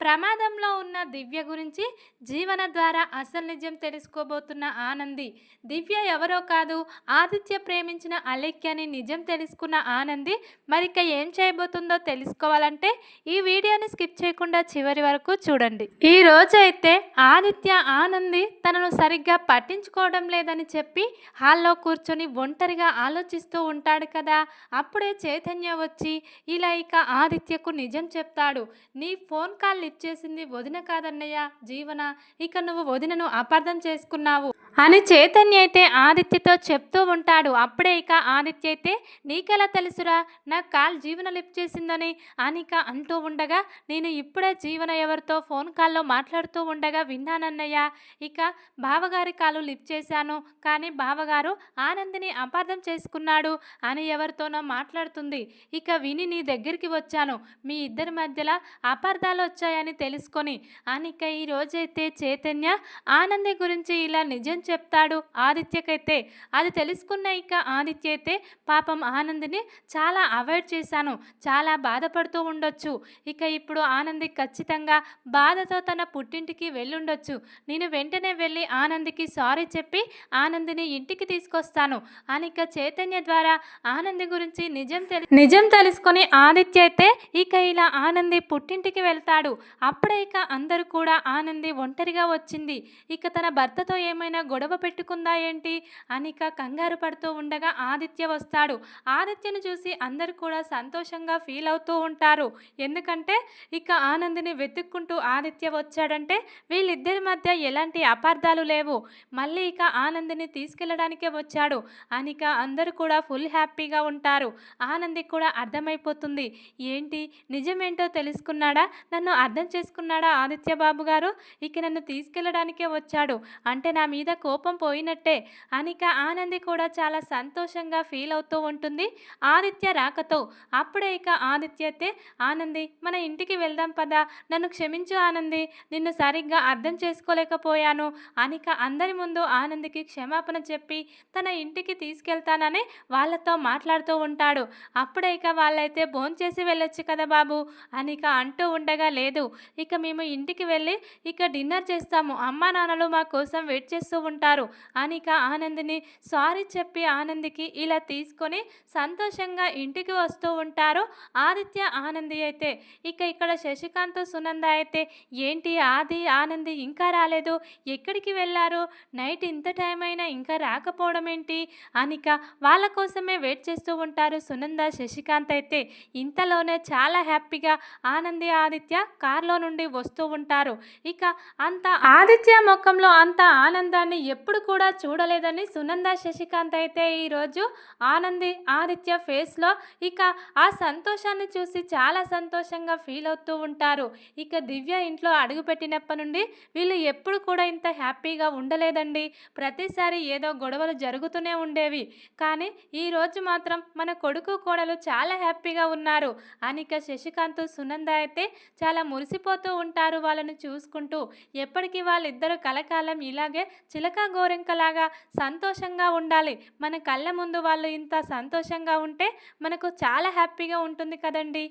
ప్రమాదంలో ఉన్న దివ్య గురించి జీవన ద్వారా అసలు నిజం తెలుసుకోబోతున్న ఆనంది. దివ్య ఎవరో కాదు ఆదిత్య ప్రేమించిన అలెక్యని నిజం తెలుసుకున్న ఆనంది మరిక ఏం చేయబోతుందో తెలుసుకోవాలంటే ఈ వీడియోని స్కిప్ చేయకుండా చివరి వరకు చూడండి. ఈ రోజైతే ఆదిత్య ఆనంది తనను సరిగ్గా పట్టించుకోవడం లేదని చెప్పి హాల్లో కూర్చొని ఒంటరిగా ఆలోచిస్తూ ఉంటాడు కదా. అప్పుడే చైతన్య వచ్చి ఇలా ఇక ఆదిత్యకు నిజం చెప్తాడు. నీ ఫోన్ కాల్ లిఫ్ట్ చేసింది వదిన కాదన్నయ్య జీవన? ఇక నువ్వు వదినను అపార్థం చేసుకున్నావు. అని చైతన్య అయితే ఆదిత్యతో చెప్తూ ఉంటాడు. అప్పుడే ఇక ఆదిత్య అయితే నీకెలా తెలుసురా? నా కాల్ జీవన లిఫ్ట్ చేసిందని అనిక అంటూ ఉండగా నేను ఇప్పుడే జీవన ఎవరితో ఫోన్ కాల్లో మాట్లాడుతూ ఉండగా విన్నానన్నయ్య. ఇక బావగారి కాలు లిఫ్ట్ చేశాను. కానీ బావగారు ఆనందిని అపార్థం చేసుకున్నాడు అని ఎవరితోనో మాట్లాడుతుంది. ఇక విని నీ దగ్గరికి వచ్చాను. మీ ఇద్దరి మధ్యలో అపార్థాలు వచ్చాయని తెలుసుకొని అనిక ఈ రోజైతే చైతన్య ఆనంది గురించి ఇలా నిజం చెప్తాడు ఆదిత్యకైతే. అది తెలుసుకున్న ఇక ఆదిత్య అయితే పాపం ఆనందిని చాలా అవాయిడ్ చేశాను. చాలా బాధపడుతూ ఉండొచ్చు. ఇక ఇప్పుడు ఆనంది ఖచ్చితంగా బాధతో తన పుట్టింటికి వెళ్ళుండొచ్చు. నేను వెంటనే వెళ్ళి ఆనందికి సారీ చెప్పి ఆనందిని ఇంటికి తీసుకొస్తాను అనిక చైతన్య ద్వారా ఆనంది గురించి నిజం తెలి నిజం తెలుసుకొని ఆదిత్య అయితే ఇక ఇలా ఆనంది పుట్టింటికి వెళ్తాడు. అప్పుడే ఇక అందరూ కూడా ఆనంది ఒంటరిగా వచ్చింది. ఇక తన భర్తతో ఏమైనా గొడవ పెట్టుకుందా ఏంటి? అనిక కంగారు పడుతూ ఉండగా ఆదిత్య వస్తాడు. ఆదిత్యను చూసి అందరూ కూడా సంతోషంగా ఫీల్ అవుతూ ఉంటారు. ఎందుకంటే ఇక ఆనందిని వెతుక్కుంటూ ఆదిత్య వచ్చాడంటే వీళ్ళిద్దరి మధ్య ఎలాంటి అపార్థాలు లేవు. మళ్ళీ ఇక ఆనందిని తీసుకెళ్ళడానికే వచ్చాడు. అనిక అందరూ కూడా ఫుల్ హ్యాపీగా ఉంటారు. ఆనంది కూడా అర్థమైపోతుంది. ఏంటి? నిజమేంటో తెలుసుకున్నాడా? నన్ను అర్థం చేసుకున్నాడా ఆదిత్య బాబు గారు ఇక నన్ను తీసుకెళ్ళడానికే వచ్చాడు. అంటే నా మీద కోపం పోయినట్టే. అనిక ఆనంది కూడా చాలా సంతోషంగా ఫీల్ అవుతూ ఉంటుంది ఆదిత్య రాకతో. అప్పుడే ఇక ఆదిత్య అయితే ఆనంది మన ఇంటికి వెళ్దాం పదా. నన్ను క్షమించు ఆనంది. నిన్ను సరిగ్గా అర్థం చేసుకోలేకపోయాను. అనిక అందరి ముందు ఆనందికి క్షమాపణ చెప్పి తన ఇంటికి తీసుకెళ్తానని వాళ్ళతో మాట్లాడుతూ ఉంటాడు. అప్పుడే ఇక వాళ్ళైతే భోంచేసి వెళ్ళొచ్చు కదా బాబు. అనిక అంటూ ఉండగా లేదు. ఇక మేము ఇంటికి వెళ్ళి ఇక డిన్నర్ చేస్తాము. అమ్మా నాన్నలు మా కోసం వెయిట్ చేస్తూ ఉంటారు. అనిక ఆనందిని సారీ చెప్పి ఆనందికి ఇలా తీసుకొని సంతోషంగా ఇంటికి వస్తూ ఉంటారు. ఆదిత్య ఆనంది అయితే ఇక ఇక్కడ శశికాంత్ సునంద అయితే ఏంటి ఆది ఆనంది ఇంకా రాలేదు? ఎక్కడికి వెళ్ళారు? నైట్ ఇంత టైం అయినా ఇంకా రాకపోవడం ఏంటి? అనిక వాళ్ళ కోసమే వెయిట్ చేస్తూ ఉంటారు సునంద శశికాంత్ అయితే. ఇంతలోనే చాలా హ్యాపీగా ఆనంది ఆదిత్య కార్లో నుండి వస్తూ ఉంటారు. ఇక అంత ఆదిత్య ముఖంలో అంత ఆనందాన్ని ఎప్పుడు కూడా చూడలేదని సునంద శశికాంత్ అయితే ఈరోజు ఆనంది ఆదిత్య ఫేస్లో ఇక ఆ సంతోషాన్ని చూసి చాలా సంతోషంగా ఫీల్ అవుతూ ఉంటారు. ఇక దివ్య ఇంట్లో అడుగుపెట్టినప్పటి నుండి వీళ్ళు ఎప్పుడు కూడా ఇంత హ్యాపీగా ఉండలేదండి. ప్రతిసారి ఏదో గొడవలు జరుగుతూనే ఉండేవి. కానీ ఈరోజు మాత్రం మన కొడుకు కోడలు చాలా హ్యాపీగా ఉన్నారు. అనిక శశికాంత్ సునంద అయితే చాలా మురిసిపోతూ ఉంటారు వాళ్ళని చూసుకుంటూ. ఎప్పటికీ వాళ్ళిద్దరూ కలకాలం ఇలాగే చిల చిలక గోరెంకలాగా సంతోషంగా ఉండాలి. మన కళ్ళ ముందు వాళ్ళు ఇంత సంతోషంగా ఉంటే మనకు చాలా హ్యాపీగా ఉంటుంది కదండి.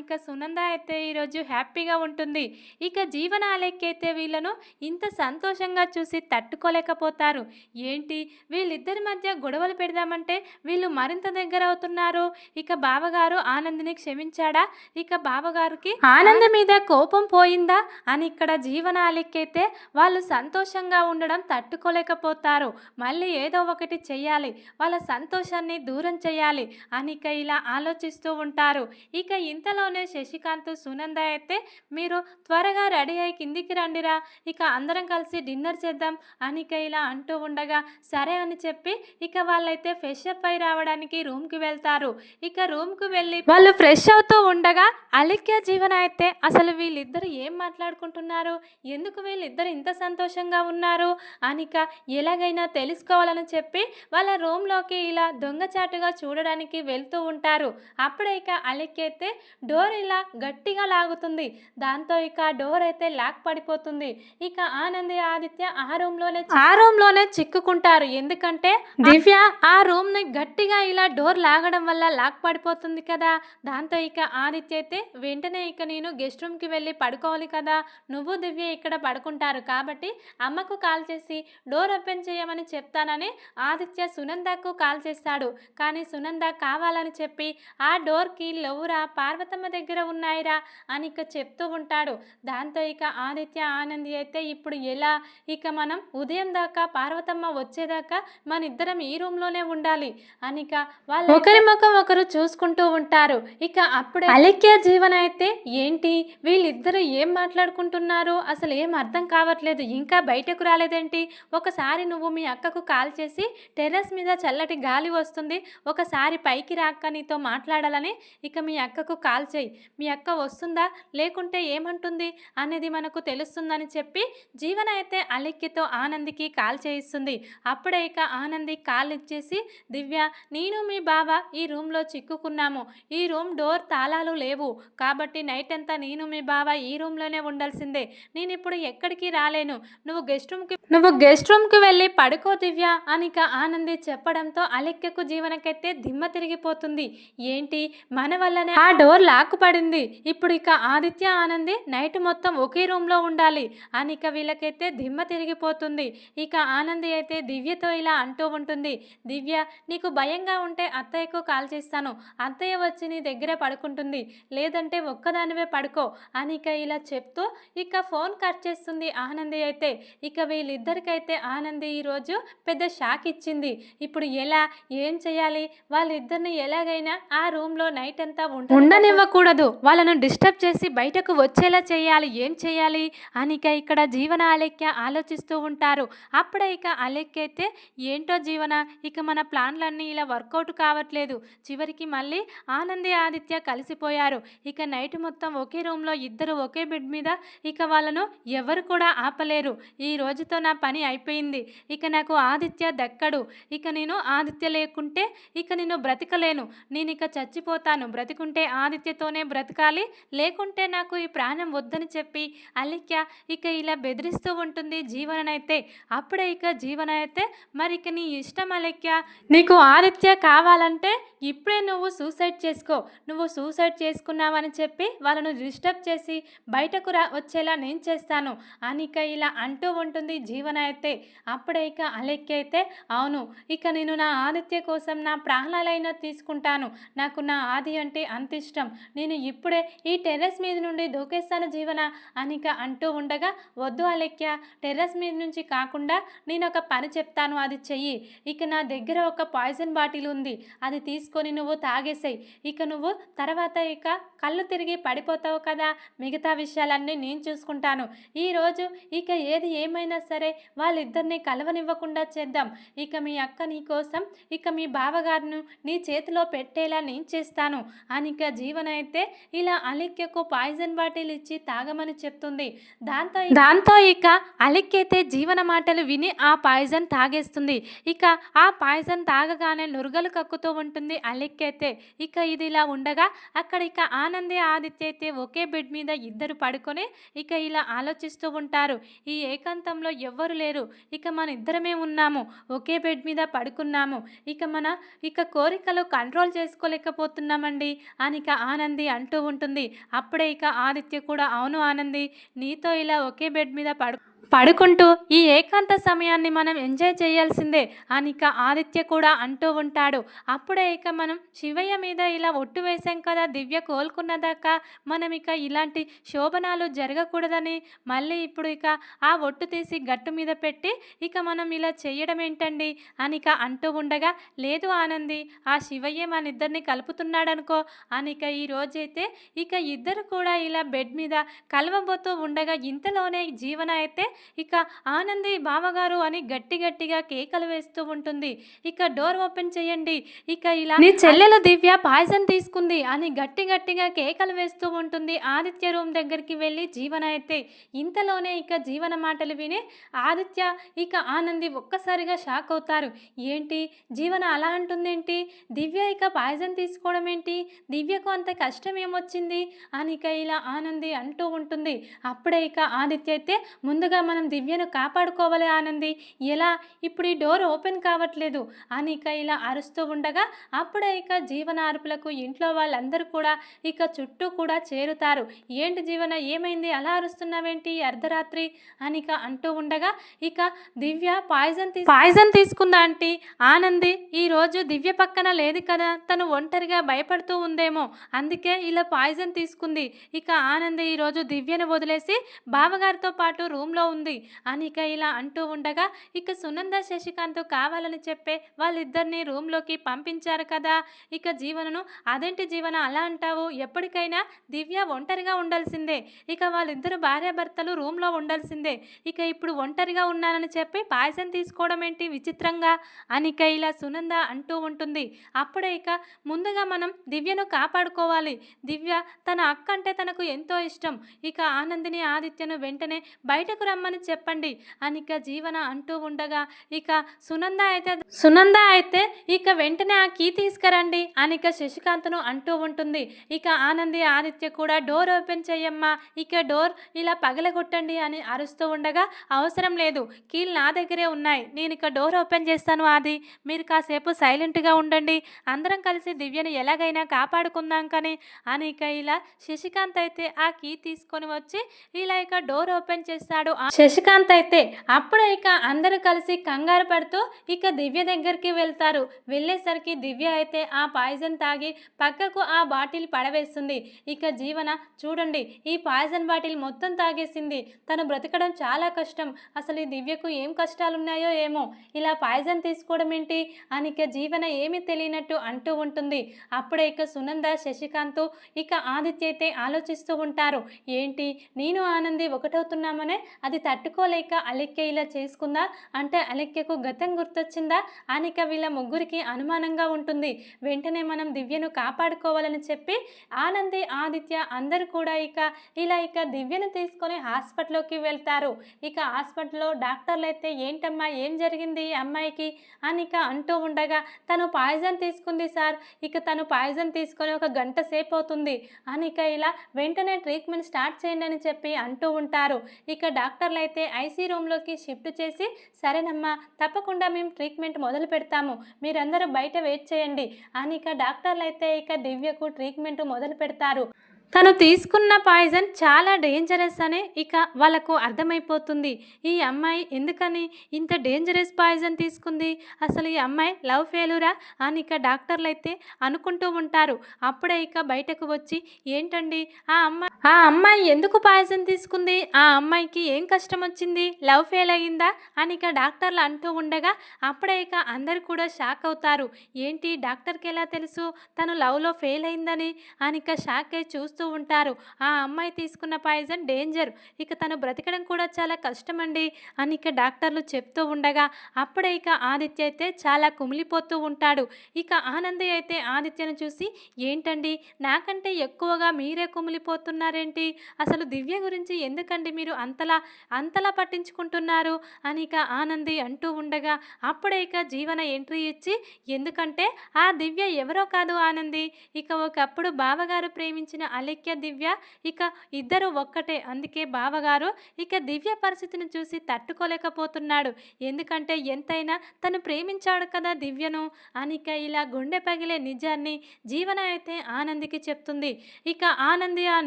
ఇక సునంద అయితే ఈరోజు హ్యాపీగా ఉంటుంది. ఇక జీవనాలెక్కైతే వీళ్ళను ఇంత సంతోషంగా చూసి తట్టుకోలేకపోతారు. ఏంటి? వీళ్ళిద్దరి మధ్య గొడవలు పెడదామంటే వీళ్ళు మరింత దగ్గర అవుతున్నారు. ఇక బావగారు ఆనందిని క్షమించాడా? ఇక బావగారికి ఆనంద మీద కోపం పోయిందా? అని ఇక్కడ జీవనాలెక్కైతే వాళ్ళు సంతోషంగా ఉండడం తట్టు తట్టుకోలేకపోతారు మళ్ళీ ఏదో ఒకటి చేయాలి వాళ్ళ సంతోషాన్ని దూరం చేయాలి అని ఇక ఇలా ఆలోచిస్తూ ఉంటారు. ఇక ఇంతలోనే శశికాంత్ సునంద అయితే మీరు త్వరగా రెడీ అయి కిందికి రండిరా. ఇక అందరం కలిసి డిన్నర్ చేద్దాం అనిక ఇలా అంటూ ఉండగా సరే అని చెప్పి ఇక వాళ్ళైతే ఫ్రెష్ అప్ అయి రావడానికి రూమ్కి వెళ్తారు. ఇక రూమ్కి వెళ్ళి వాళ్ళు ఫ్రెష్ అవుతూ ఉండగా అలిక్య జీవన అయితే అసలు వీళ్ళిద్దరు ఏం మాట్లాడుకుంటున్నారు? ఎందుకు వీళ్ళిద్దరు ఇంత సంతోషంగా ఉన్నారు? అని అనిక ఎలాగైనా తెలుసుకోవాలని చెప్పి వాళ్ళ రూమ్లోకి ఇలా దొంగచాటుగా చూడడానికి వెళ్తూ ఉంటారు. అప్పుడే ఇక అలెక్కి అయితే డోర్ ఇలా గట్టిగా లాగుతుంది. దాంతో ఇక డోర్ అయితే లాక్ పడిపోతుంది. ఇక ఆనంది ఆదిత్య ఆ రూమ్లోనే ఆ రూమ్లోనే చిక్కుకుంటారు. ఎందుకంటే దివ్య ఆ రూమ్ని గట్టిగా ఇలా డోర్ లాగడం వల్ల లాక్ పడిపోతుంది కదా. దాంతో ఇక ఆదిత్య అయితే వెంటనే ఇక నేను గెస్ట్ రూమ్కి వెళ్ళి పడుకోవాలి కదా. నువ్వు దివ్య ఇక్కడ పడుకుంటారు కాబట్టి అమ్మకు కాల్ చేసి డోర్ ఓపెన్ చేయమని చెప్తానని ఆదిత్య సునందకు కాల్ చేస్తాడు. కానీ సునంద కావాలని చెప్పి ఆ డోర్కి లవ్వురా పార్వతమ్మ దగ్గర ఉన్నాయిరా అని ఇక చెప్తూ ఉంటాడు. దాంతో ఇక ఆదిత్య ఆనంది అయితే ఇప్పుడు ఎలా? ఇక మనం ఉదయం దాకా పార్వతమ్మ వచ్చేదాకా మన ఇద్దరం ఈ రూమ్లోనే ఉండాలి అని ఇక వాళ్ళు ఒకరి ముఖం ఒకరు చూసుకుంటూ ఉంటారు. ఇక అప్పుడే అలెక్య జీవన అయితే ఏంటి? వీళ్ళిద్దరూ ఏం మాట్లాడుకుంటున్నారు? అసలు ఏం అర్థం కావట్లేదు. ఇంకా బయటకు రాలేదేంటి? ఒకసారి నువ్వు మీ అక్కకు కాల్ చేసి టెర్రస్ మీద చల్లటి గాలి వస్తుంది ఒకసారి పైకి రాక్క నీతో మాట్లాడాలని ఇక మీ అక్కకు కాల్ చేయి. మీ అక్క వస్తుందా? లేకుంటే ఏమంటుంది? అనేది మనకు తెలుస్తుందని చెప్పి జీవన అయితే అలెక్కితో ఆనందికి కాల్ చేయిస్తుంది. అప్పుడే ఇక ఆనంది కాల్ ఇచ్చేసి దివ్య నేను మీ బావ ఈ రూమ్లో చిక్కుకున్నాము. ఈ రూమ్ డోర్ తాళాలు లేవు. కాబట్టి నైట్ అంతా నేను మీ బావ ఈ రూమ్లోనే ఉండాల్సిందే. నేను ఇప్పుడు ఎక్కడికి రాలేను. నువ్వు గెస్ట్ రూమ్కి నువ్వు గెస్ట్ రూమ్కి వెళ్ళి పడుకో దివ్య అని ఇక ఆనంది చెప్పడంతో అలెక్కకు జీవనకైతే దిమ్మ తిరిగిపోతుంది. ఏంటి? మన వల్లనే ఆ డోర్ లాక్కుపడింది ఇప్పుడు ఇక ఆదిత్య ఆనంది నైట్ మొత్తం ఒకే రూమ్లో ఉండాలి అని ఇక వీళ్ళకైతే దిమ్మ తిరిగిపోతుంది. ఇక ఆనంది అయితే దివ్యతో ఇలా అంటూ ఉంటుంది. దివ్య నీకు భయంగా ఉంటే అత్తయ్యకు కాల్ చేస్తాను. అత్తయ్య వచ్చి నీ దగ్గర పడుకుంటుంది. లేదంటే ఒక్కదానివే పడుకో అని ఇక ఇలా చెప్తూ ఇక ఫోన్ కట్ చేస్తుంది ఆనంది అయితే. ఇక వీళ్ళిద్దరికైతే ఆనంది ఈరోజు పెద్ద షాక్ ఇచ్చింది. ఇప్పుడు ఎలా? ఏం చేయాలి? వాళ్ళిద్దరిని ఎలాగైనా ఆ రూమ్లో నైట్ అంతా ఉండనివ్వకూడదు. వాళ్ళను డిస్టర్బ్ చేసి బయటకు వచ్చేలా చేయాలి. ఏం చేయాలి? అని ఇక ఇక్కడ జీవన అలెక్య ఆలోచిస్తూ ఉంటారు. అప్పుడే ఇక అలెక్య అయితే ఏంటో జీవన? ఇక మన ప్లాన్లన్నీ ఇలా వర్కౌట్ కావట్లేదు. చివరికి మళ్ళీ ఆనంది ఆదిత్య కలిసిపోయారు. ఇక నైట్ మొత్తం ఒకే రూమ్లో ఇద్దరు ఒకే బెడ్ మీద ఇక వాళ్ళను ఎవరు కూడా ఆపలేరు. ఈ రోజుతో నా పని అయిపోయింది. ఇక నాకు ఆదిత్య దక్కడు. ఇక నేను ఆదిత్య లేకుంటే ఇక నేను బ్రతకలేను. నేను ఇక చచ్చిపోతాను. బ్రతికుంటే ఆదిత్యతోనే బ్రతకాలి. లేకుంటే నాకు ఈ ప్రాణం వద్దని చెప్పి అలిక్య ఇక ఇలా బెదిరిస్తూ ఉంటుంది జీవననైతే. అప్పుడే ఇక జీవన అయితే మరి ఇక నీ ఇష్టం అలిక్య. నీకు ఆదిత్య కావాలంటే ఇప్పుడే నువ్వు సూసైడ్ చేసుకో. నువ్వు సూసైడ్ చేసుకున్నావని చెప్పి వాళ్ళను డిస్టర్బ్ చేసి బయటకు రా వచ్చేలా నేను చేస్తాను. అని ఇక ఇలా అంటూ ఉంటుంది జీవన అయితే అప్పుడే ఇక అలెక్కైతే అయితే అవును ఇక నేను నా ఆదిత్య కోసం నా ప్రాణాలైనా తీసుకుంటాను. నాకు నా ఆది అంటే అంత ఇష్టం. నేను ఇప్పుడే ఈ టెర్రస్ మీద నుండి దూకేస్తాను జీవన? అనిక అంటూ ఉండగా వద్దు అలెక్య టెర్రస్ మీద నుంచి కాకుండా నేను ఒక పని చెప్తాను అది చెయ్యి. ఇక నా దగ్గర ఒక పాయిజన్ బాటిల్ ఉంది. అది తీసుకొని నువ్వు తాగేసాయి. ఇక నువ్వు తర్వాత ఇక కళ్ళు తిరిగి పడిపోతావు కదా? మిగతా విషయాలన్నీ నేను చూసుకుంటాను. ఈరోజు ఇక ఏది ఏమైనా సరే వాళ్ళిద్దరిని కలవనివ్వకుండా చేద్దాం. ఇక మీ అక్క నీ కోసం ఇక మీ బావగారును నీ చేతిలో పెట్టేలా నేను చేస్తాను. అనిక జీవన అయితే ఇలా అలిక్యకు పాయిజన్ బాటిల్ ఇచ్చి తాగమని చెప్తుంది. దాంతో దాంతో ఇక అలిక్యైతే జీవన మాటలు విని ఆ పాయిజన్ తాగేస్తుంది. ఇక ఆ పాయిజన్ తాగగానే నురుగలు కక్కుతూ ఉంటుంది అలిక్యైతే. ఇక ఇది ఇలా ఉండగా అక్కడ ఇక ఆనంది ఆదిత్య అయితే ఒకే బెడ్ మీద ఇద్దరు పడుకొని ఇక ఇలా ఆలోచిస్తూ ఉంటారు. ఈ ఏకాంతంలో ఎవ్వరు లేరు. ఇక మన ఇద్దరమే ఉన్నాము. ఒకే బెడ్ మీద పడుకున్నాము. ఇక మన ఇక కోరికలు కంట్రోల్ చేసుకోలేకపోతున్నామండి అని ఇక ఆనంది అంటూ ఉంటుంది. అప్పుడే ఇక ఆదిత్య కూడా అవును ఆనంది నీతో ఇలా ఒకే బెడ్ మీద పడు పడుకుంటూ ఈ ఏకాంత సమయాన్ని మనం ఎంజాయ్ చేయాల్సిందే అని ఇక ఆదిత్య కూడా అంటూ ఉంటాడు. అప్పుడే ఇక మనం శివయ్య మీద ఇలా ఒట్టు వేసాం కదా దివ్య కోలుకున్నదాకా మనం ఇక ఇలాంటి శోభనాలు జరగకూడదని మళ్ళీ ఇప్పుడు ఇక ఆ ఒట్టు తీసి గట్టు మీద పెట్టి ఇక మనం ఇలా చేయడం ఏంటండి అని ఇక అంటూ ఉండగా లేదు ఆనంది ఆ శివయ్య మన ఇద్దరిని కలుపుతున్నాడనుకో అని ఇక ఈ రోజైతే ఇక ఇద్దరు కూడా ఇలా బెడ్ మీద కలవబోతూ ఉండగా ఇంతలోనే జీవన అయితే ఇక ఆనంది బావగారు అని గట్టి గట్టిగా కేకలు వేస్తూ ఉంటుంది. ఇక డోర్ ఓపెన్ చేయండి. ఇక ఇలా నీ చెల్లెలు దివ్య పాయసం తీసుకుంది అని గట్టి గట్టిగా కేకలు వేస్తూ ఉంటుంది. ఆదిత్య రూమ్ దగ్గరికి వెళ్ళి జీవన అయితే ఇంతలోనే ఇక జీవన మాటలు విని ఆదిత్య ఇక ఆనంది ఒక్కసారిగా షాక్ అవుతారు. ఏంటి? జీవన అలా అంటుందేంటి? దివ్య ఇక పాయసం తీసుకోవడం ఏంటి? దివ్యకు అంత కష్టం ఏమొచ్చింది? అని ఇక ఇలా ఆనంది అంటూ ఉంటుంది. అప్పుడే ఇక ఆదిత్య అయితే ముందుగా మనం దివ్యను కాపాడుకోవాలి ఆనంది. ఎలా? ఇప్పుడు ఈ డోర్ ఓపెన్ కావట్లేదు. అని ఇక ఇలా అరుస్తూ ఉండగా అప్పుడే ఇక జీవన అరుపులకు ఇంట్లో వాళ్ళందరూ కూడా ఇక చుట్టూ కూడా చేరుతారు. ఏంటి జీవన ఏమైంది? అలా అరుస్తున్నావేంటి? అర్ధరాత్రి? అని ఇక అంటూ ఉండగా ఇక దివ్య పాయిజన్ తీ పాయిజన్ తీసుకుందా ఆంటీ? ఆనంది ఈ రోజు దివ్య పక్కన లేదు కదా? తను ఒంటరిగా భయపడుతూ ఉందేమో. అందుకే ఇలా పాయిజన్ తీసుకుంది. ఇక ఆనంది ఈరోజు దివ్యను వదిలేసి బావగారితో పాటు రూమ్లో ఉంది. అని ఇక ఇలా అంటూ ఉండగా ఇక సునంద శశికాంత్ కావాలని చెప్పే వాళ్ళిద్దరిని రూమ్లోకి పంపించారు కదా! ఇక జీవనను అదేంటి జీవన అలా అంటావు? ఎప్పటికైనా దివ్య ఒంటరిగా ఉండాల్సిందే. ఇక వాళ్ళిద్దరు భార్యాభర్తలు రూమ్లో ఉండాల్సిందే. ఇక ఇప్పుడు ఒంటరిగా ఉన్నానని చెప్పి పాయసం తీసుకోవడం ఏంటి విచిత్రంగా? అనిక ఇలా సునంద అంటూ ఉంటుంది. అప్పుడే ఇక ముందుగా మనం దివ్యను కాపాడుకోవాలి. దివ్య తన అక్క అంటే తనకు ఎంతో ఇష్టం. ఇక ఆనందిని ఆదిత్యను వెంటనే బయటకు రమ్మని చెప్పండి. అని ఇక జీవన అంటూ ఉండగా ఇక సునంద అయితే సునంద అయితే ఇక వెంటనే ఆ కీ తీసుకురండి. అని ఇక శశికాంత్ను అంటూ ఉంటుంది. ఇక ఆనంది ఆదిత్య కూడా డోర్ ఓపెన్ చేయమ్మా ఇక డోర్ ఇలా పగలగొట్టండి అని అరుస్తూ ఉండగా అవసరం లేదు. కీలు నా దగ్గరే ఉన్నాయి. నేను ఇక డోర్ ఓపెన్ చేస్తాను ఆది. మీరు కాసేపు సైలెంట్గా ఉండండి. అందరం కలిసి దివ్యను ఎలాగైనా కాపాడుకుందాం కానీ. అని ఇక ఇలా శశికాంత్ అయితే ఆ కీ తీసుకొని వచ్చి ఇలా ఇక డోర్ ఓపెన్ చేస్తాడు ఆ శశికాంత్ అయితే అప్పుడు ఇక అందరూ కలిసి కంగారు పడుతూ ఇక దివ్య దగ్గరికి వెళ్తారు. వెళ్ళేసరికి దివ్య అయితే ఆ పాయిజన్ తాగి పక్కకు ఆ బాటిల్ పడవేస్తుంది. ఇక జీవన చూడండి ఈ పాయిజన్ బాటిల్ మొత్తం తాగేసింది. తను బ్రతకడం చాలా కష్టం. అసలు ఈ దివ్యకు ఏం కష్టాలున్నాయో ఏమో. ఇలా పాయిజన్ తీసుకోవడం ఏంటి? అని ఇక జీవన ఏమీ తెలియనట్టు అంటూ ఉంటుంది. అప్పుడే ఇక సునంద శశికాంత్ ఇక ఆదిత్య అయితే ఆలోచిస్తూ ఉంటారు. ఏంటి? నేను ఆనంది ఒకటవుతున్నామనే అది తట్టుకోలేక అలెక్య ఇలా చేసుకుందా? అంటే అలెక్యకు గతం గుర్తొచ్చిందా? అనిక వీళ్ళ ముగ్గురికి అనుమానంగా ఉంటుంది. వెంటనే మనం దివ్యను కాపాడుకోవాలని చెప్పి ఆనంది ఆదిత్య అందరూ కూడా ఇక ఇలా ఇక దివ్యను తీసుకొని హాస్పిటల్లోకి వెళ్తారు. ఇక హాస్పిటల్లో డాక్టర్లు అయితే ఏంటమ్మా ఏం జరిగింది ఈ అమ్మాయికి? అనిక అంటూ ఉండగా తను పాయిజన్ తీసుకుంది సార్. ఇక తను పాయిజన్ తీసుకొని ఒక గంట సేపు అవుతుంది అనిక ఇలా వెంటనే ట్రీట్మెంట్ స్టార్ట్ చేయండి అని చెప్పి అంటూ ఉంటారు. ఇక డాక్టర్ డాక్టర్లు అయితే ఐసీ రూమ్లోకి షిఫ్ట్ చేసి సరేనమ్మా తప్పకుండా మేము ట్రీట్మెంట్ మొదలు పెడతాము మీరందరూ బయట వెయిట్ చేయండి అని ఇక డాక్టర్లు అయితే ఇక దివ్యకు ట్రీట్మెంట్ మొదలు పెడతారు. తను తీసుకున్న పాయిజన్ చాలా డేంజరస్ అనే ఇక వాళ్ళకు అర్థమైపోతుంది. ఈ అమ్మాయి ఎందుకని ఇంత డేంజరస్ పాయిజన్ తీసుకుంది? అసలు ఈ అమ్మాయి లవ్ ఫెయిలురా అని ఇక డాక్టర్లు అయితే అనుకుంటూ ఉంటారు. అప్పుడే ఇక బయటకు వచ్చి ఏంటండి? ఆ అమ్మాయి ఆ అమ్మాయి ఎందుకు పాయిజన్ తీసుకుంది? ఆ అమ్మాయికి ఏం కష్టం వచ్చింది? లవ్ ఫెయిల్ అయ్యిందా? అని ఇక డాక్టర్లు అంటూ ఉండగా అప్పుడే ఇక అందరు కూడా షాక్ అవుతారు. ఏంటి? డాక్టర్కి ఎలా తెలుసు? తను లవ్లో ఫెయిల్ అయిందని? అని ఇక షాక్ అయి చూస్తూ ఉంటారు. ఆ అమ్మాయి తీసుకున్న పాయిజన్ డేంజర్. ఇక తను బ్రతకడం కూడా చాలా కష్టమండి అని ఇక డాక్టర్లు చెప్తూ ఉండగా అప్పుడే ఇక ఆదిత్య అయితే చాలా కుమిలిపోతూ ఉంటాడు. ఇక ఆనంది అయితే ఆదిత్యను చూసి ఏంటండి? నాకంటే ఎక్కువగా మీరే కుమిలిపోతున్నారేంటి? అసలు దివ్య గురించి ఎందుకండి మీరు అంతలా అంతలా పట్టించుకుంటున్నారు? అని ఇక ఆనంది అంటూ ఉండగా అప్పుడే ఇక జీవన ఎంట్రీ ఇచ్చి ఎందుకంటే ఆ దివ్య ఎవరో కాదు ఆనంది. ఇక ఒకప్పుడు బావగారు ప్రేమించిన అలెక్య దివ్య. ఇక ఇద్దరు ఒక్కటే. అందుకే బావగారు ఇక దివ్య పరిస్థితిని చూసి తట్టుకోలేకపోతున్నాడు. ఎందుకంటే ఎంతైనా తను ప్రేమించాడు కదా దివ్యను. అనిక ఇలా గుండె పగిలే నిజాన్ని జీవన అయితే ఆనందికి చెప్తుంది. ఇక ఆనంది ఆ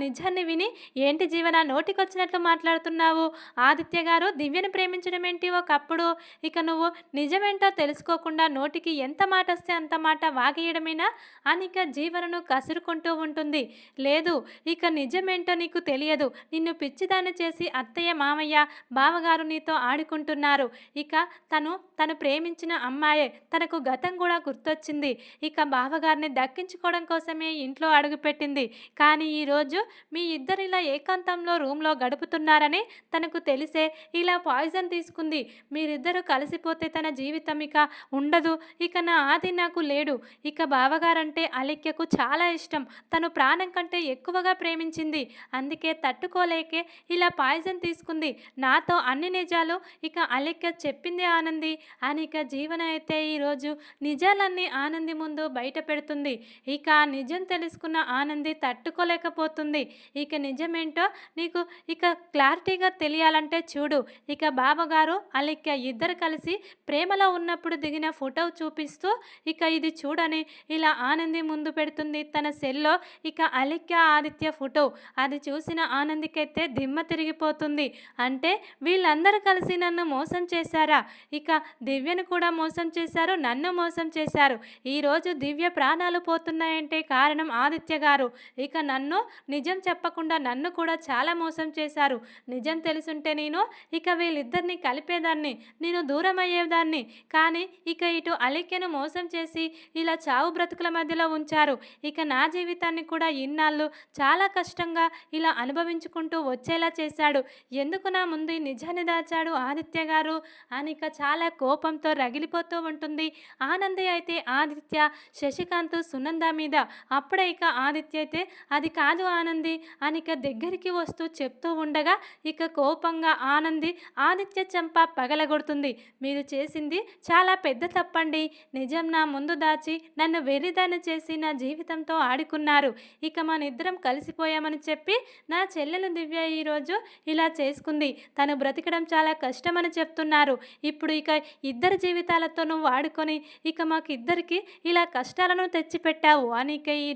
నిజాన్ని విని ఏంటి జీవన నోటికొచ్చినట్లు మాట్లాడుతున్నావు? ఆదిత్య గారు దివ్యను ప్రేమించడం ఏంటి ఒకప్పుడు? ఇక నువ్వు నిజమేంటో తెలుసుకోకుండా నోటికి ఎంత మాట వస్తే అంత మాట వాగేయడమేనా? అనిక జీవనను కసురుకుంటూ ఉంటుంది. లేదు కాదు ఇక నిజమేంటో నీకు తెలియదు. నిన్ను పిచ్చిదాన్ని చేసి అత్తయ్య మామయ్య బావగారు నీతో ఆడుకుంటున్నారు. ఇక తను తను ప్రేమించిన అమ్మాయే. తనకు గతం కూడా గుర్తొచ్చింది. ఇక బావగారిని దక్కించుకోవడం కోసమే ఇంట్లో అడుగుపెట్టింది. కానీ ఈరోజు మీ ఇద్దరిలా ఏకాంతంలో రూమ్లో గడుపుతున్నారని తనకు తెలిసే ఇలా పాయిజన్ తీసుకుంది. మీరిద్దరూ కలిసిపోతే తన జీవితం ఇక ఉండదు. ఇక నా ఆది నాకు లేడు. ఇక బావగారంటే అలెక్యకు చాలా ఇష్టం. తను ప్రాణం కంటే ఎక్కువ ఎక్కువగా ప్రేమించింది. అందుకే తట్టుకోలేకే ఇలా పాయిజన్ తీసుకుంది. నాతో అన్ని నిజాలు ఇక అలెక్క చెప్పింది ఆనంది. అని ఇక జీవన అయితే ఈరోజు నిజాలన్నీ ఆనంది ముందు బయట పెడుతుంది. ఇక నిజం తెలుసుకున్న ఆనంది తట్టుకోలేకపోతుంది. ఇక నిజమేంటో నీకు ఇక క్లారిటీగా తెలియాలంటే చూడు. ఇక బావగారు అలెక్య ఇద్దరు కలిసి ప్రేమలో ఉన్నప్పుడు దిగిన ఫోటో చూపిస్తూ ఇక ఇది చూడని ఇలా ఆనంది ముందు పెడుతుంది తన సెల్లో. ఇక అలెక్య ఆదిత్య ఫోటో. అది చూసిన ఆనందికైతే దిమ్మ తిరిగిపోతుంది. అంటే వీళ్ళందరూ కలిసి నన్ను మోసం చేశారా? ఇక దివ్యను కూడా మోసం చేశారు నన్ను మోసం చేశారు. ఈరోజు దివ్య ప్రాణాలు పోతున్నాయంటే కారణం ఆదిత్య గారు. ఇక నన్ను నిజం చెప్పకుండా నన్ను కూడా చాలా మోసం చేశారు. నిజం తెలుసుంటే నేను ఇక వీళ్ళిద్దరిని కలిపేదాన్ని నేను దూరం అయ్యేదాన్ని కానీ ఇక ఇటు అలిక్యను మోసం చేసి ఇలా చావు బ్రతుకుల మధ్యలో ఉంచారు. ఇక నా జీవితాన్ని కూడా ఇన్నాళ్ళు చాలా కష్టంగా ఇలా అనుభవించుకుంటూ వచ్చేలా చేశాడు. ఎందుకు నా ముందు నిజాన్ని దాచాడు ఆదిత్య గారు? అని ఇక చాలా కోపంతో రగిలిపోతూ ఉంటుంది. ఆనంది అయితే ఆదిత్య శశికాంత్ సునంద మీద. అప్పుడే ఇక ఆదిత్య అయితే అది కాదు ఆనంది అని ఇక దగ్గరికి వస్తూ చెప్తూ ఉండగా ఇక కోపంగా ఆనంది ఆదిత్య చెంప పగలగొడుతుంది. మీరు చేసింది చాలా పెద్ద తప్పండి. నిజం నా ముందు దాచి నన్ను వెర్రిదాన్ని చేసి నా జీవితంతో ఆడుకున్నారు. ఇక మన ఇద్దరం కలిసిపోయామని చెప్పి నా చెల్లెలు దివ్య ఈరోజు ఇలా చేసుకుంది. తను బ్రతకడం చాలా కష్టమని చెప్తున్నారు. ఇప్పుడు ఇక ఇద్దరి జీవితాలతోనూ వాడుకొని ఇక మాకు ఇద్దరికి ఇలా కష్టాలను తెచ్చిపెట్టావు అని ఇక ఈ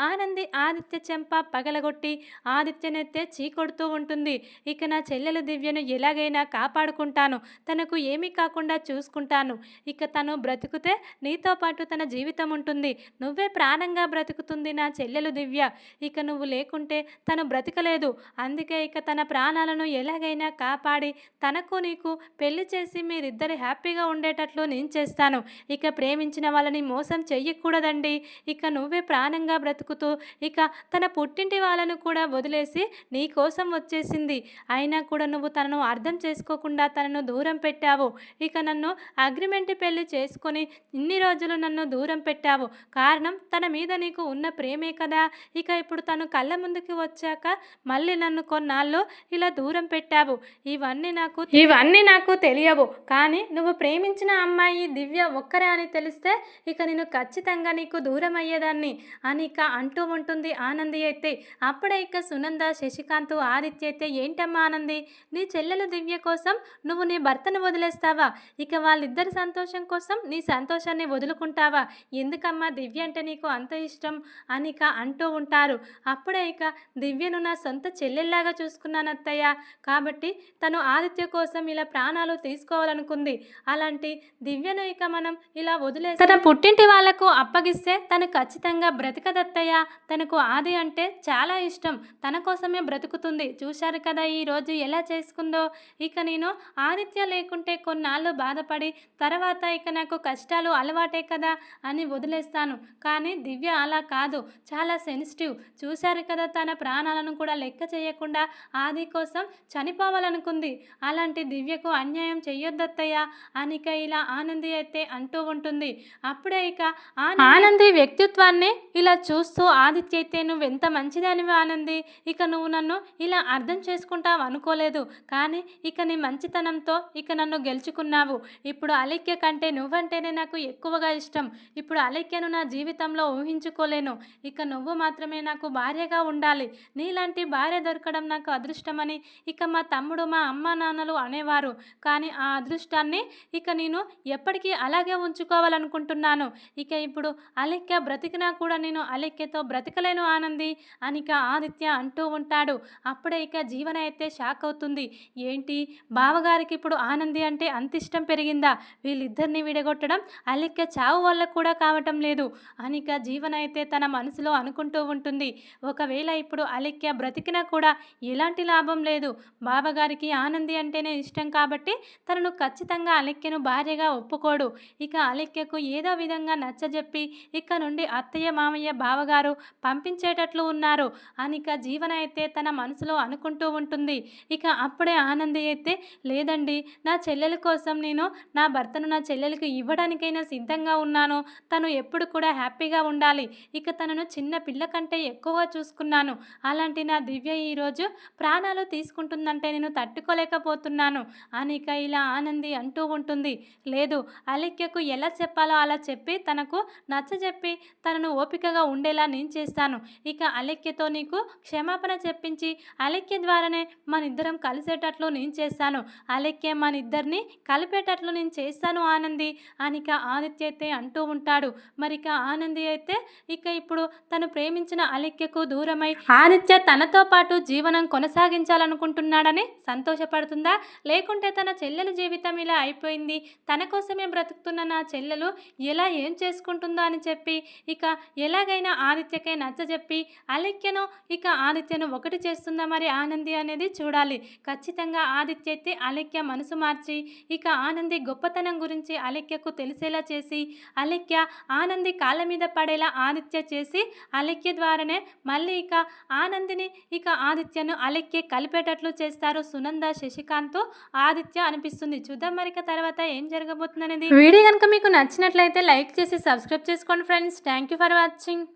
ఆనంది ఆదిత్య చెంప పగలగొట్టి ఆదిత్యనైతే చీకొడుతూ ఉంటుంది. ఇక నా చెల్లెలు దివ్యను ఎలాగైనా కాపాడుకుంటాను. తనకు ఏమీ కాకుండా చూసుకుంటాను. ఇక తను బ్రతికితే నీతో పాటు తన జీవితం ఉంటుంది. నువ్వే ప్రాణంగా బ్రతుకుతుంది నా చెల్లెలు దివ్య. ఇక నువ్వు లేకుంటే తను బ్రతకలేదు. అందుకే ఇక తన ప్రాణాలను ఎలాగైనా కాపాడి తనకు నీకు పెళ్ళి చేసి మీరిద్దరు హ్యాపీగా ఉండేటట్లు నేను చేస్తాను. ఇక ప్రేమించిన వాళ్ళని మోసం చెయ్యకూడదండి. ఇక నువ్వే ప్రాణంగా బ్రతుకుతూ ఇక తన పుట్టింటి వాళ్ళను కూడా వదిలేసి నీ కోసం వచ్చేసింది. అయినా కూడా నువ్వు తనను అర్థం చేసుకోకుండా తనను దూరం పెట్టావు. ఇక నన్ను అగ్రిమెంట్ పెళ్ళి చేసుకొని ఇన్ని రోజులు నన్ను దూరం పెట్టావు. కారణం తన మీద నీకు ఉన్న ప్రేమే కదా. ఇక ఇప్పుడు తను కళ్ళ ముందుకు వచ్చాక మళ్ళీ నన్ను కొన్నాళ్ళు ఇలా దూరం పెట్టావు. ఇవన్నీ నాకు ఇవన్నీ నాకు తెలియవు. కానీ నువ్వు ప్రేమించిన అమ్మాయి దివ్య ఒక్కరే అని తెలిస్తే ఇక నేను ఖచ్చితంగా నీకు దూరం అయ్యేదాన్ని అని ఇక అంటూ ఉంటుంది ఆనంది అయితే. అప్పుడే ఇక సునంద శశికాంత్ ఆదిత్య అయితే ఏంటమ్మా ఆనంది? నీ చెల్లెలు దివ్య కోసం నువ్వు నీ భర్తను వదిలేస్తావా? ఇక వాళ్ళిద్దరి సంతోషం కోసం నీ సంతోషాన్ని వదులుకుంటావా? ఎందుకమ్మా దివ్య అంటే నీకు అంత ఇష్టం? అని ఇక అంటూ ఉంటారు. అప్పుడే ఇక దివ్యను నా సొంత చెల్లెల్లాగా చూసుకున్నాను అత్తయ్య కాబట్టి తను ఆదిత్య కోసం ఇలా ప్రాణాలు తీసుకోవాలనుకుంది. అలాంటి దివ్యను ఇక మనం ఇలా వదిలే తన పుట్టింటి వాళ్ళకు అప్పగిస్తే తను ఖచ్చితంగా బ్రతకదత్తయ్య. తనకు ఆది అంటే చాలా ఇష్టం. తన కోసమే బ్రతుకుతుంది. చూశారు కదా ఈ రోజు ఎలా చేసుకుందో. ఇక నేను ఆదిత్య లేకుంటే కొన్నాళ్ళు బాధపడి తర్వాత ఇక నాకు కష్టాలు అలవాటే కదా అని వదిలేస్తాను. కానీ దివ్య అలా కాదు. చాలా సెన్సిటివ్ చూశారు కదా తన ప్రాణాలను కూడా లెక్క చేయకుండా ఆది కోసం చనిపోవాలనుకుంది. అలాంటి దివ్యకు అన్యాయం చెయ్యొద్దత్తయ్య అనిక ఇలా ఆనంది అయితే అంటూ ఉంటుంది. అప్పుడే ఇక ఆనంది- వ్యక్తిత్వాన్ని ఇలా చూస్తూ ఆదిత్య అయితే నువ్వు ఎంత మంచిదానివి ఆనంది? ఇక నువ్వు నన్ను ఇలా అర్థం చేసుకుంటావు అనుకోలేదు. కానీ ఇక నీ మంచితనంతో ఇక నన్ను గెలుచుకున్నావు. ఇప్పుడు అలెక్య కంటే నువ్వంటేనే నాకు ఎక్కువగా ఇష్టం. ఇప్పుడు అలెక్యను నా జీవితంలో ఊహించుకోలేను. ఇక నువ్వు మాత్రం మాత్రమే నాకు భార్యగా ఉండాలి. నీలాంటి భార్య దొరకడం నాకు అదృష్టమని ఇక మా తమ్ముడు మా అమ్మ నాన్నలు అనేవారు. కానీ ఆ అదృష్టాన్ని ఇక నేను ఎప్పటికీ అలాగే ఉంచుకోవాలనుకుంటున్నాను. ఇక ఇప్పుడు అలెక్య బ్రతికినా కూడా నేను అలెక్యతో బ్రతకలేను ఆనంది అని ఇక ఆదిత్య అంటూ ఉంటాడు. అప్పుడే ఇక జీవన అయితే షాక్ అవుతుంది. ఏంటి? బావగారికి ఇప్పుడు ఆనంది అంటే అంత ఇష్టం పెరిగిందా? వీళ్ళిద్దరిని విడగొట్టడం అలెక్య చావు వల్ల కూడా కావటం లేదు. అనిక జీవన అయితే తన మనసులో అనుకుంటూ ఉంటుంది. ఒకవేళ ఇప్పుడు అలెక్య బ్రతికినా కూడా ఎలాంటి లాభం లేదు. బావగారికి ఆనంది అంటేనే ఇష్టం కాబట్టి తనను ఖచ్చితంగా అలెక్యను భార్యగా ఒప్పుకోడు. ఇక అలెక్యకు ఏదో విధంగా నచ్చజెప్పి ఇక నుండి అత్తయ్య మామయ్య బావగారు పంపించేటట్లు ఉన్నారు. అని ఇక జీవన అయితే తన మనసులో అనుకుంటూ ఉంటుంది. ఇక అప్పుడే ఆనంది అయితే లేదండి నా చెల్లెల కోసం నేను నా భర్తను నా చెల్లెలకు ఇవ్వడానికైనా సిద్ధంగా ఉన్నాను. తను ఎప్పుడు కూడా హ్యాపీగా ఉండాలి. ఇక తనను చిన్న పిల్ల కంటే ఎక్కువగా చూసుకున్నాను. అలాంటి నా దివ్య ఈరోజు ప్రాణాలు తీసుకుంటుందంటే నేను తట్టుకోలేకపోతున్నాను. అనిక ఇలా ఆనంది అంటూ ఉంటుంది. లేదు అలిక్యకు ఎలా చెప్పాలో అలా చెప్పి తనకు నచ్చజెప్పి తనను ఓపికగా ఉండేలా నేను చేస్తాను. ఇక అలిక్యతో నీకు క్షమాపణ చెప్పించి అలిక్య ద్వారానే మన ఇద్దరం కలిసేటట్లు నేను చేస్తాను. అలిక్య మన ఇద్దరిని కలిపేటట్లు నేను చేస్తాను ఆనంది. అనిక ఆదిత్య అయితే అంటూ ఉంటాడు. మరి ఇక ఆనంది అయితే ఇక ఇప్పుడు తను ప్రేమించిన అలెక్యకు దూరమై ఆదిత్య తనతో పాటు జీవనం కొనసాగించాలనుకుంటున్నాడని సంతోషపడుతుందా? లేకుంటే తన చెల్లెల జీవితం ఇలా అయిపోయింది. తన కోసమే బ్రతుకుతున్న నా చెల్లెలు ఎలా ఏం చేసుకుంటుందో అని చెప్పి ఇక ఎలాగైనా ఆదిత్యకే నచ్చజెప్పి అలెక్యను ఇక ఆదిత్యను ఒకటి చేస్తుందా మరి ఆనంది అనేది చూడాలి. ఖచ్చితంగా ఆదిత్య అయితే అలెక్య మనసు మార్చి ఇక ఆనంది గొప్పతనం గురించి అలెక్యకు తెలిసేలా చేసి అలెక్య ఆనంది కాళ్ళ మీద పడేలా ఆదిత్య చేసి అలెక్య ద్వారానే మళ్ళీ ఇక ఆనందిని ఇక ఆదిత్యను అలెక్కి కలిపేటట్లు చేస్తారు సునంద శశికాంత్ ఆదిత్య అనిపిస్తుంది. చూద్దాం మరిక తర్వాత ఏం జరగబోతుంది అనేది వీడియో కనుక మీకు నచ్చినట్లయితే లైక్ చేసి సబ్స్క్రైబ్ చేసుకోండి friends. Thank you for watching.